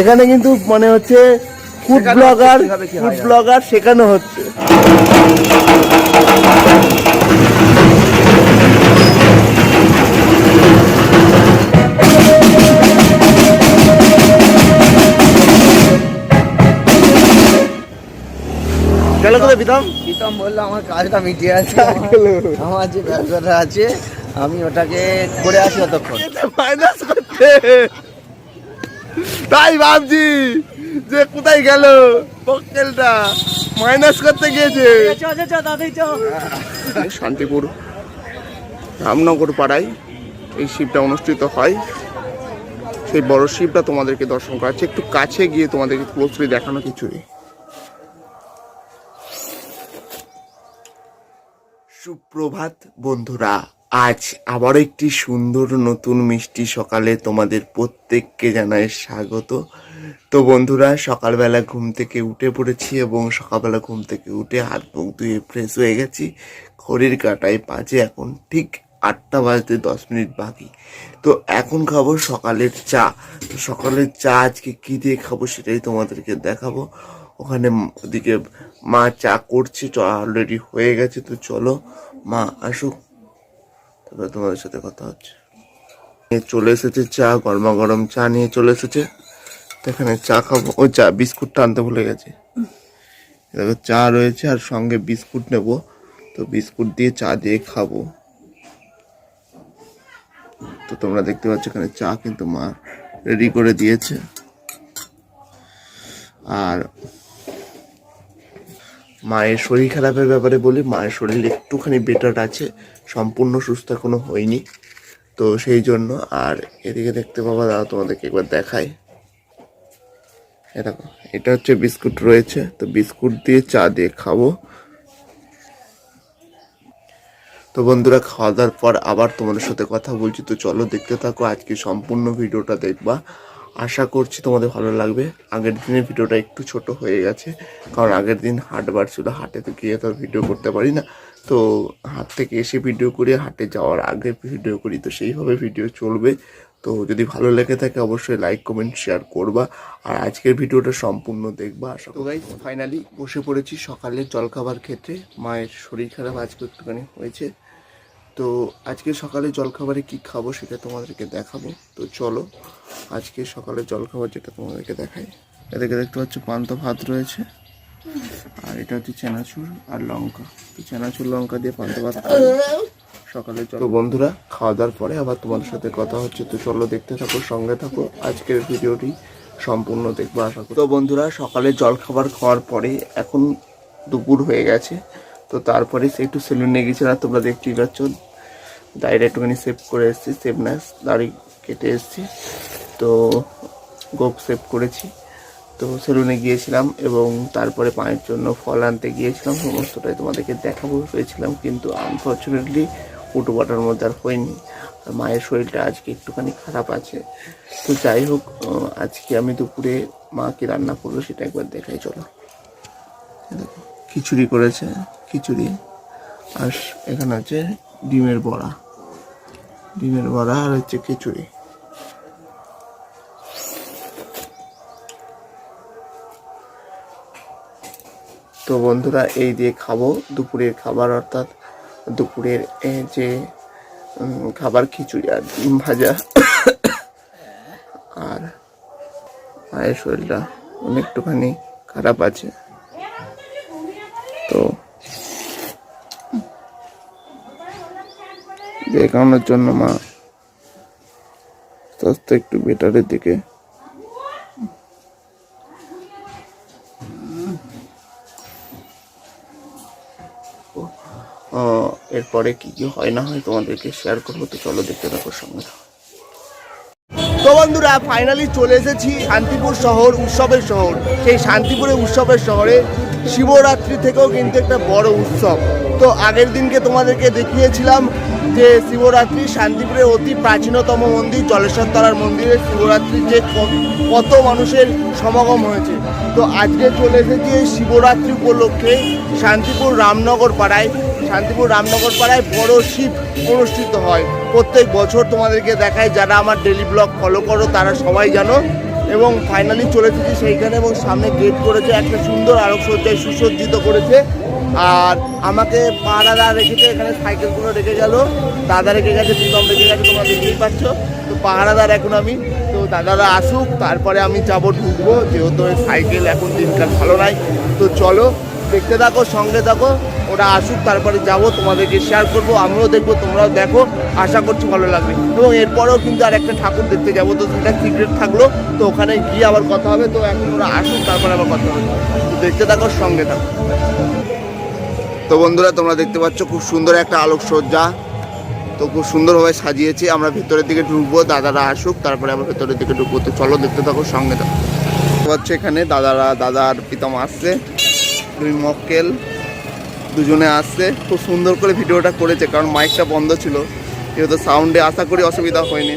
এখানে কিন্তু মানে হচ্ছে ফুড ব্লগার ফুড ব্লগার শেখানো হচ্ছে। গেল কোথায় বিধাম প্রীতম বলল আমার কাজটা মিটিয়ে আছে। আমার যে ব্যবসাটা আছে আমি ওটাকে করে আসি অতক্ষণ। মাইনাস করতে তাই ভাবছি যে কোথায় গেল পক্কেলটা মাইনাস করতে গিয়েছে। শান্তিপুর রামনগর পাড়ায় এই শিবটা অনুষ্ঠিত হয়। সেই বড় শিবটা তোমাদেরকে দর্শন করাচ্ছে। একটু কাছে গিয়ে তোমাদেরকে ক্লোজলি দেখানো কিছুই। সুপ্রভাত বন্ধুরা আজ আবারও একটি সুন্দর নতুন মিষ্টি সকালে তোমাদের প্রত্যেককে জানাই স্বাগত। তো বন্ধুরা, সকালবেলা ঘুম থেকে উঠে পড়েছি এবং সকালবেলা ঘুম থেকে উঠে হাত মুখ ধুয়ে ফ্রেশ হয়ে গেছি। ঘড়ির কাটায় বাজে এখন ঠিক আটটা বাজতে দশ মিনিট বাকি। তো এখন খাব সকালের চা। তো সকালের চা আজকে কী দিয়ে খাব সেটাই তোমাদেরকে দেখাবো। ওখানে ওদিকে মা চা করছে অলরেডি হয়ে গেছে। তো চলো মা আসুক। তারপরে তোমাদের সাথে কথা হচ্ছে। চলে এসেছে চা গরমা গরম চা নিয়ে চলে এসেছে। এখানে চা খাব। ও চা, বিস্কুটটা আনতে ভুলে গেছে। দেখো, চা রয়েছে আর সঙ্গে বিস্কুট নেব। তো বিস্কুট দিয়ে চা দিয়ে খাব। তো তোমরা দেখতে পাচ্ছ এখানে চা কিন্তু মা রেডি করে দিয়েছে। আর মায়ের শরীর খারাপের ব্যাপারে বলি, মায়ের শরীর একটুখানি বেটার আছে। সম্পূর্ণ সুস্থ এখনও হয়নি। তো সেই জন্য আর এদিকে দেখতে পাবা দাদা, তোমাদেরকে একবার দেখাই। এ দেখো, এটা হচ্ছে বিস্কুট রয়েছে। তো বিস্কুট দিয়ে চা দিয়ে খাব। তো বন্ধুরা, খাওয়া দাওয়ার পর আবার তোমাদের সাথে কথা বলছি। তো চলো দেখতে থাকো, আজকে সম্পূর্ণ ভিডিওটা দেখবা। আশা করছি তোমাদের ভালো লাগবে। আগের দিনের ভিডিওটা একটু ছোট হয়ে গেছে, কারণ আগের দিন হাটবার ছিল হাটে তো গিয়ে তো ভিডিও করতে পারি না। তো হাট থেকে এসে ভিডিও করি হাটে যাওয়ার আগে ভিডিও করি তো সেইভাবে ভিডিও চলবে। তো যদি ভালো লেগে থাকে অবশ্যই লাইক কমেন্ট শেয়ার করবা। আর আজকের ভিডিওটা সম্পূর্ণ দেখবা আশা তো গাইজ ফাইনালি বসে পড়েছি সকালে জলখাবার ক্ষেত্রে। মায়ের শরীর খারাপ আজকে একটুখানি হয়েছে। তো আজকে সকালে জলখাবারে কি খাব সেটা তোমাদেরকে দেখাবো। তো চলো আজকে সকালে জলখাবার যেটা তোমাদেরকে দেখাই। এদিকে দেখতে পাচ্ছ পান্তা ভাত রয়েছে। আর এটা হচ্ছে চেনাচুর আর লঙ্কা। তো চেনাচুর লঙ্কা দিয়ে পান্তা ভাত সকালে চলো তো বন্ধুরা খাওয়া দাওয়ার পরে আবার তোমাদের সাথে কথা হচ্ছে। তো চলো দেখতে থাকো সঙ্গে থাকো। আজকের ভিডিওটি সম্পূর্ণ দেখব আশা করি তো বন্ধুরা সকালে জলখাবার খাওয়ার পরে এখন দুপুর হয়ে গেছে। তো তারপরে সে একটু সেলুনে গেছিলাম তোমরা দেখতেই পাচ্ছ দাড়িটা একটুখানি সেভ করে এসেছি সেভনেস দাড়ি কেটে এসেছি। তো গোপ সেভ করেছি। তো সেলুনে গিয়েছিলাম এবং তারপরে পায়ের জন্য ফল আনতে গিয়েছিলাম সমস্তটাই তোমাদেরকে দেখাবো হয়েছিলাম কিন্তু আনফর্চুনেটলি উটোপাটার মধ্যে আর হয়নি। আর মায়ের শরীরটা আজকে একটুখানি খারাপ আছে। তো যাই হোক আজকে আমি দুপুরে মা কি রান্না করল সেটা একবার দেখাই চলো। দেখো, খিচুড়ি করেছে খিচুড়ি। আর এখানে হচ্ছে ডিমের বড়া। ডিমের বড়া আর হচ্ছে খিচুড়ি। তো বন্ধুরা, এই দিয়ে খাব, দুপুরের খাবার, অর্থাৎ দুপুরের যে খাবার খিচুড়ি আর ডিম ভাজা। আর মায়ের শরীরটা অনেকটুখানি খারাপ আছে। তো দেখানোর জন্য মা আস্তে একটু বেটারের দিকে এরপরে কি কি হয় না হয় তোমাদেরকে শেয়ার করব, তো চলো দেখতে থাকো সঙ্গে তো বন্ধুরা ফাইনালি চলে এসেছি শান্তিপুর শহর, উৎসবের শহর। সেই শান্তিপুরের উৎসবের শহরে শিবরাত্রি থেকেও কিন্তু একটা বড় উৎসব। তো আগের দিনকে তোমাদেরকে দেখিয়েছিলাম যে শিবরাত্রি শান্তিপুরের অতি প্রাচীনতম মন্দির, জলেশ্বর তলার মন্দিরে শিবরাত্রির যে কত মানুষের সমাগম হয়েছে। তো আজকে চলে এসেছি শিবরাত্রি উপলক্ষে শান্তিপুর রামনগর পাড়ায়। শান্তিপুর রামনগর পাড়ায় বড় শিব অনুষ্ঠিত হয়। প্রত্যেক বছর তোমাদেরকে দেখায় যারা আমার ডেলি ব্লগ ফলো করো, তারা সবাই জানো। এবং ফাইনালি চলে এসেছি সেইখানে এবং সামনে গেট করেছে, একটা সুন্দর আলোকসজ্জায় সুসজ্জিত করেছে। আর আমাকে পাড়াদা রেখেছে এখানে সাইকেলগুলো রেখে গেল। দাদা রেখে গেছে, প্রীতম রেখে গেছে, তোমরা দেখতেই পাচ্ছ। তো পাহারাদার এখন আমি। তো দাদারা আসুক, তারপরে আমি যাব ঢুকবো, যেহেতু সাইকেল এখন দিনকাল ভালো নাই। তো চলো, দেখতে থাকো, সঙ্গে থাকো। ওরা আসুক, তারপরে যাব, তোমাদেরকে শেয়ার করব, আমিও দেখব, তোমরাও দেখো, আশা করছি ভালো লাগবে। এবং এরপরেও কিন্তু আর একটা ঠাকুর দেখতে যাব, তো সেটা সিক্রেট থাকল, তো ওখানে গিয়ে আবার কথা হবে, তো এখন ওরা আসুক, তারপরে আবার কথা হবে। দেখতে থাকো, সঙ্গে থাকো। তো বন্ধুরা, তোমরা দেখতে পাচ্ছ, খুব সুন্দর একটা আলোকসজ্জা। তো খুব সুন্দরভাবে সাজিয়েছে, আমরা ভেতরের দিকে ঢুকবো, দাদারা আসুক, তারপরে আমরা ভেতরের দিকে ঢুকবো, তো চলো দেখতে থাকো, সঙ্গে থাকো। পাচ্ছ এখানে দাদারা, দাদার আর প্রীতম আসছে, দুই মক্কেল। দুজনে আসছে। খুব সুন্দর করে ভিডিওটা করেছে কারণ মাইকটা বন্ধ ছিল। যেহেতু সাউন্ডে আশা করি অসুবিধা হয়নি।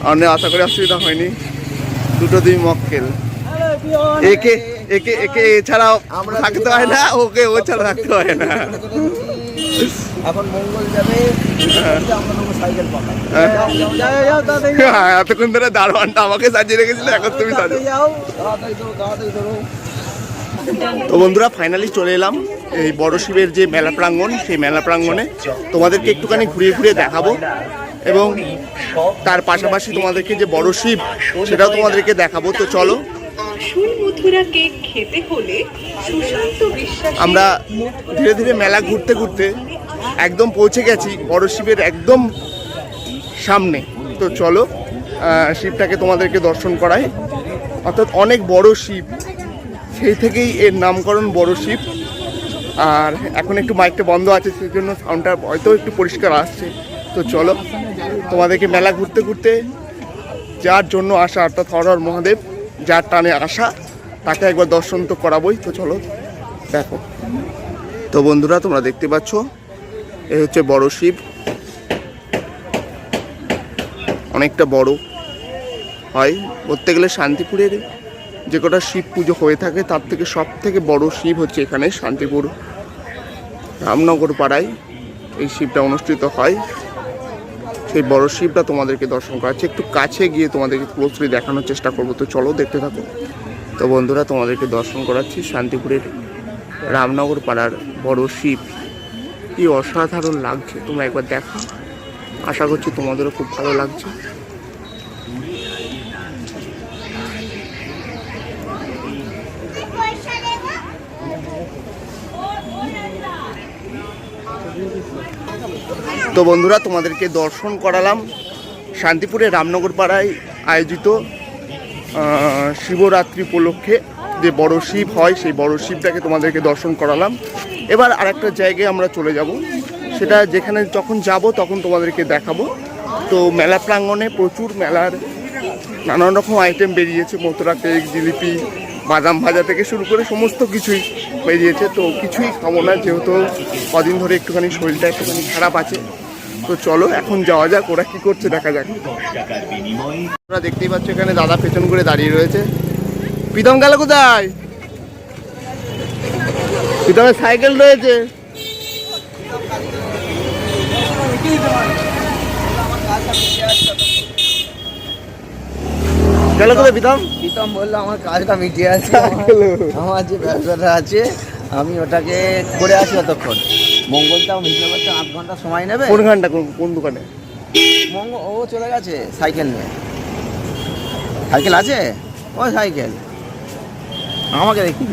সাউন্ডে আশা করি অসুবিধা হয়নি। দুটো দুই মক্কেল একে একে একে এছাড়াও আমরা থাকতে হয় না ওকে ও ছাড়া থাকতে হয় না। এখন মঙ্গল যাবে এতক্ষণ ধরে দারোয়ানটা আমাকে সাজিয়ে রেখেছিল এখন তুমি সাজো তো বন্ধুরা ফাইনালি চলে এলাম এই বড় শিবের যে মেলা প্রাঙ্গণ সেই মেলা প্রাঙ্গণে। তোমাদেরকে একটুখানি ঘুরিয়ে ঘুরিয়ে দেখাবো এবং তার পাশাপাশি তোমাদেরকে যে বড় শিব সেটাও তোমাদেরকে দেখাবো। তো চলো। আমরা ধীরে ধীরে মেলা ঘুরতে ঘুরতে একদম পৌঁছে গেছি বড় শিবের একদম সামনে। তো চলো শিবটাকে তোমাদেরকে দর্শন করাই। অর্থাৎ অনেক বড় শিব সেই থেকেই এর নামকরণ বড় শিব। আর এখন একটু মাইকটা বন্ধ আছে, সেই জন্য সাউন্ডটা হয়তো একটু পরিষ্কার আসছে। তো চলো, তোমাদেরকে মেলা ঘুরতে ঘুরতে, যার জন্য আসা অর্থাৎ হরহর মহাদেব, যার টানে আসা, তাকে একবার দর্শন তো করাবোই। তো চলো, দেখো। তো বন্ধুরা, তোমরা দেখতে পাচ্ছ, এ হচ্ছে বড় শিব। অনেকটা বড় হয়, বলতে গেলে শান্তিপুরের যে কটা শিব পুজো হয়ে থাকে, তার থেকে সব থেকে বড় শিব হচ্ছে এখানে শান্তিপুর রামনগর পাড়ায়। এই শিবটা অনুষ্ঠিত হয়। সেই বড় শিবটা তোমাদেরকে দর্শন করাচ্ছে। একটু কাছে গিয়ে তোমাদেরকে ক্লোজলি দেখানোর চেষ্টা করব। তো চলো দেখতে থাকো। তো বন্ধুরা, তোমাদেরকে দর্শন করাচ্ছি শান্তিপুরের রামনগর পাড়ার বড় শিব। কি অসাধারণ লাগছে। তোমরা একবার দেখো। আশা করছি তোমাদেরও খুব ভালো লাগছে। তো বন্ধুরা, তোমাদেরকে দর্শন করালাম শান্তিপুরে রামনগর পাড়ায় আয়োজিত শিবরাত্রি উপলক্ষে যে বড় শিব হয়, সেই বড় শিবটাকে তোমাদেরকে দর্শন করালাম। এবার আরেকটা জায়গায় আমরা চলে যাব। সেটা যেখানে যখন যাব, তখন তোমাদেরকে দেখাবো। তো মেলা প্রাঙ্গণে প্রচুর মেলার নানান রকম আইটেম বেরিয়েছে, মথুরা কেক জিলিপি, বাদাম ভাজা থেকে শুরু করে সমস্ত কিছুই বেরিয়েছে। তো কিছুই খাব না, যেহেতু কদিন ধরে একটুখানি শরীরটা একটুখানি খারাপ আছে। তো চলো এখন যাওয়া যাক ওরা কি করছে দেখা যাক। তোমরা দেখতেই পাচ্ছ এখানে দাদা পেছন করে দাঁড়িয়ে রয়েছে। প্রীতম গেল কোথায়? প্রীতমের সাইকেল রয়েছে। গেল কোথায় প্রীতম? প্রীতম বলল আমার কাজটা মিটিয়ে আছে। আমার যে ব্যবসাটা আছে আমি ওটাকে করে আসি অতক্ষণ। মঙ্গলটাও আধ ঘণ্টা সময় নেবে? কোন ঘণ্টা কোন কোন দোকানে? মঙ্গল ও চলে গেছে সাইকেল নিয়ে। সাইকেল আছে? ও সাইকেল। আমাকে দেখি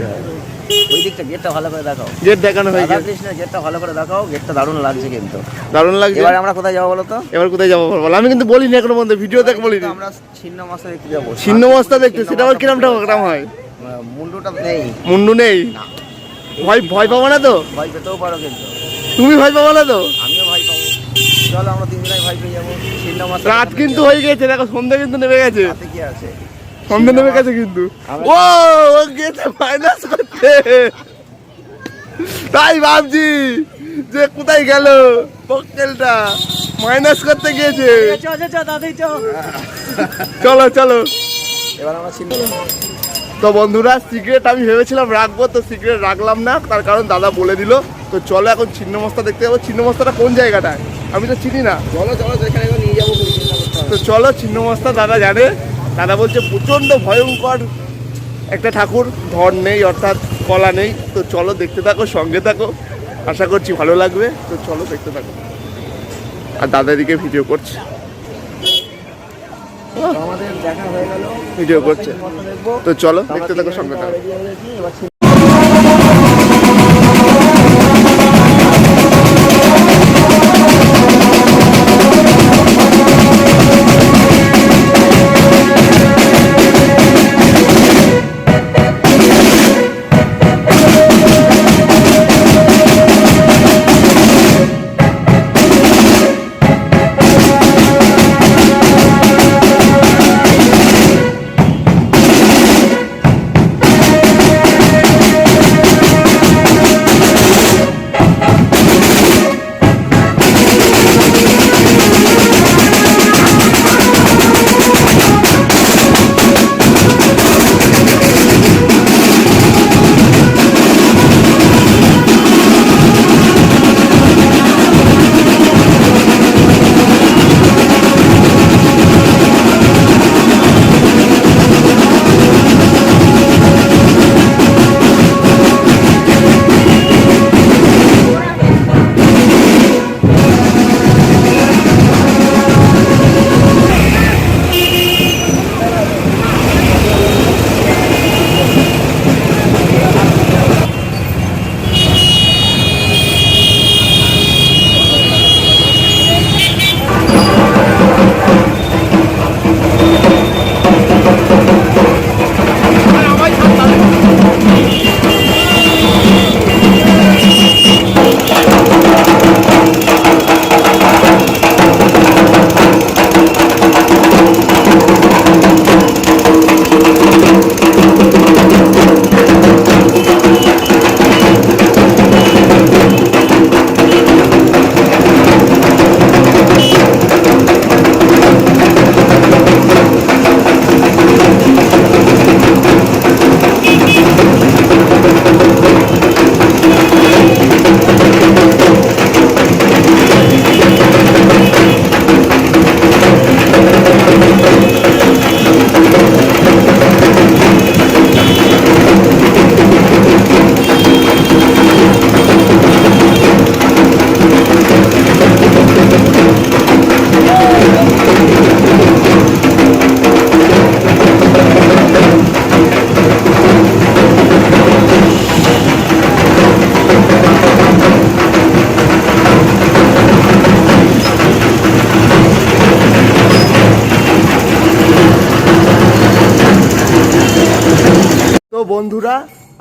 ওই দিকটা গেটটা ভালো করে দেখাও। গেট দেখানো রাধা কৃষ্ণের গেটটা ভালো করে দেখাও গেটটা দারুণ লাগছে কিন্তু। দারুণ লাগছে? এবারে আমরা কোথায় যাব বলো তো? এবার কোথায় যাব বল? আমি কিন্তু বলিনি এখনও পর্যন্ত ভিডিও দেখ বলিনি। আমরা ছিন্ন মাছটা দেখতে যাব। ছিন্ন মস্তা দেখতে সেটা আবার কিরম কিরম হয়? মুন্ডুটা নেই। মুন্ডু নেই। ভয় ভয় পাবো না তো? ভয় পেতেও পারো কিন্তু। তুমি ভয় পাবো না তো? আমিও ভয় পাবো। চলো আমরা তিনজনাই ভয় পেয়ে যাব। রাত কিন্তু হয়ে গেছে দেখো সন্ধ্যা কিন্তু নেমে গেছে। রাতে কি আছে? সন্ধ্যা নেমে গেছে কিন্তু। ও ও গেছে মাইনাস করতে। তাই ভাবছি যে কোথায় গেল পক্কেলটা মাইনাস করতে গিয়েছে। চলো চলো এবার আমরা তো বন্ধুরা সিগারেট আমি ভেবেছিলাম রাখব তো সিগারেট রাখলাম না তার কারণ দাদা বলে দিল। তো চলো এখন ছিন্নমস্তা দেখতে যাব। ছিন্নমস্তাটা কোন জায়গাটায়? আমি তো চিনি না। চলো চলো একবার নিয়ে যাব তো। চলো ছিন্নমস্তা দাদা জানে। দাদা বলছে প্রচণ্ড ভয়ঙ্কর একটা ঠাকুর ধর নেই অর্থাৎ কলা নেই। তো চলো দেখতে থাকো সঙ্গে থাকো। আশা করছি ভালো লাগবে। তো চলো দেখতে থাকো। আর দাদা দাদাদিকে ভিডিও করছে। আমাদের দেখা হয়ে গেল। ভিডিও করছে। তো চলো দেখতে থাকো সঙ্গে থাকো। বন্ধুরা,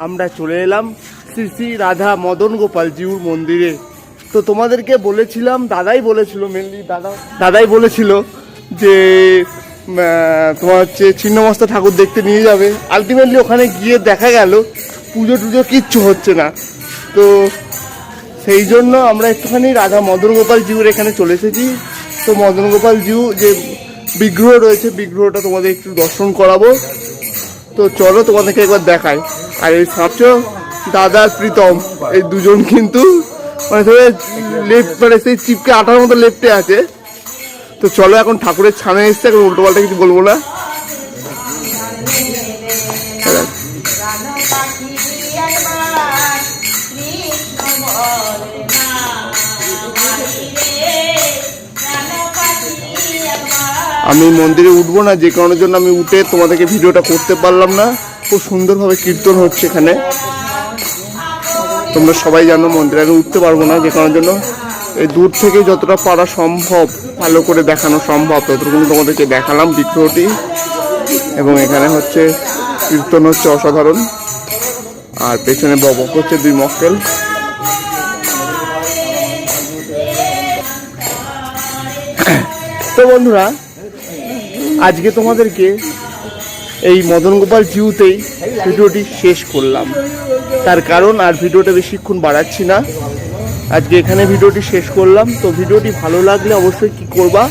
আমরা চলে এলাম শ্রী শ্রী রাধা মদন গোপাল জিউর মন্দিরে। তো তোমাদেরকে বলেছিলাম, দাদাই বলেছিল মেনলি দাদা দাদাই বলেছিল যে তোমার হচ্ছে ছিন্নমস্তা ঠাকুর দেখতে নিয়ে যাবে। আলটিমেটলি ওখানে গিয়ে দেখা গেল, পুজো টুজো কিচ্ছু হচ্ছে না। তো সেই জন্য আমরা একটুখানি রাধা মদন গোপাল জিউর এখানে চলে এসেছি। তো মদন গোপাল জিউ যে বিগ্রহ রয়েছে, বিগ্রহটা তোমাদের একটু দর্শন করাবো। তো চলো তোমাদেরকে একবার দেখাই। আর এই সবচেয়ে দাদা প্রীতম, এই দুজন কিন্তু মানে ধরে লেফট মানে সেই চিপকে আঠার মতো লেফটে আছে। তো চলো এখন ঠাকুরের ছানে এসছে, এখন উল্টো পাল্টা কিছু বলব না। আমি মন্দিরে উঠবো না, যে কারণের জন্য আমি উঠে তোমাদেরকে ভিডিওটা করতে পারলাম না। খুব সুন্দরভাবে কীর্তন হচ্ছে এখানে। তোমরা সবাই জানো মন্দিরে আমি উঠতে পারব না, যে কারণের জন্য এই দূর থেকে যতটা পারা সম্ভব, ভালো করে দেখানো সম্ভব ততটুকু তোমাদেরকে দেখালাম বিগ্রহটি। এবং এখানে হচ্ছে কীর্তন হচ্ছে অসাধারণ। আর পেছনে ববক হচ্ছে দুই মক্কেল তো বন্ধুরা আজকে তোমাদেরকে এই মদন গোপাল জিউতেই ভিডিওটি শেষ করলাম। তার কারণ আর ভিডিওটা বেশিক্ষণ বাড়াচ্ছি না। আজকে এখানে ভিডিওটি শেষ করলাম। তো ভিডিওটি ভালো লাগলে অবশ্যই কি করবা?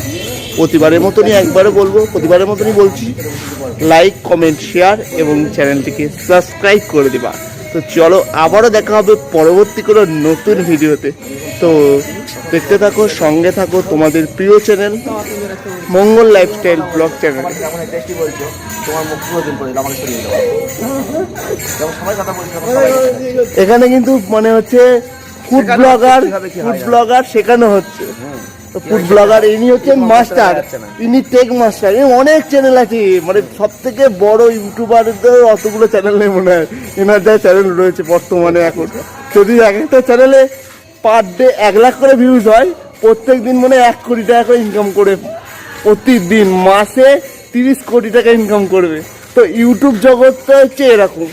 প্রতিবারের মতনই একবারে বলব, প্রতিবারের মতনই বলছি লাইক কমেন্ট শেয়ার এবং চ্যানেলটিকে সাবস্ক্রাইব করে দিবা। তো চলো আবারও দেখা হবে পরবর্তী কোনো নতুন ভিডিওতে। তো দেখতে থাকো সঙ্গে থাকো তোমাদের প্রিয় channel Mangal lifestyle blog channel. এখানে কিন্তু মানে হচ্ছে ফুড ব্লগার ফুড ব্লগার শেখানো হচ্ছে। তো ফুড ব্লগার ইনি হচ্ছেন মাস্টার। ইনি টেক মাস্টার ইনি অনেক চ্যানেল আছে মানে সব থেকে বড় ইউটিউবারদের অতগুলো চ্যানেল নেই মনে হয়। এনার যা চ্যানেল রয়েছে বর্তমানে এখন। যদি এক একটা চ্যানেলে পার ডে এক লাখ করে ভিউজ হয় প্রত্যেক দিন মানে এক কোটি টাকা করে ইনকাম করে প্রতিদিন মাসে তিরিশ কোটি টাকা ইনকাম করবে। তো ইউটিউব জগৎটা হচ্ছে এরকম।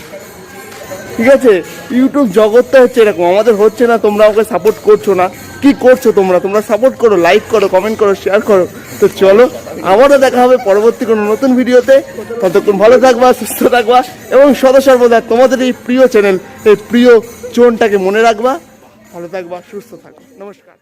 ঠিক আছে? ইউটিউব জগৎটা হচ্ছে এরকম। আমাদের হচ্ছে না, তোমরা ওকে সাপোর্ট করছ না। কি করছ তোমরা? তোমরা সাপোর্ট করো লাইক করো কমেন্ট করো শেয়ার করো। তো চলো, আবারও দেখা হবে পরবর্তী কোনো নতুন ভিডিওতে ততক্ষণ ভালো থাকবা, সুস্থ থাকবা, এবং সদা সর্বদা তোমাদের এই প্রিয় চ্যানেল এই প্রিয় চোনটাকে মনে রাখবা। ভালো থাকবা, সুস্থ থাকবা। নমস্কার।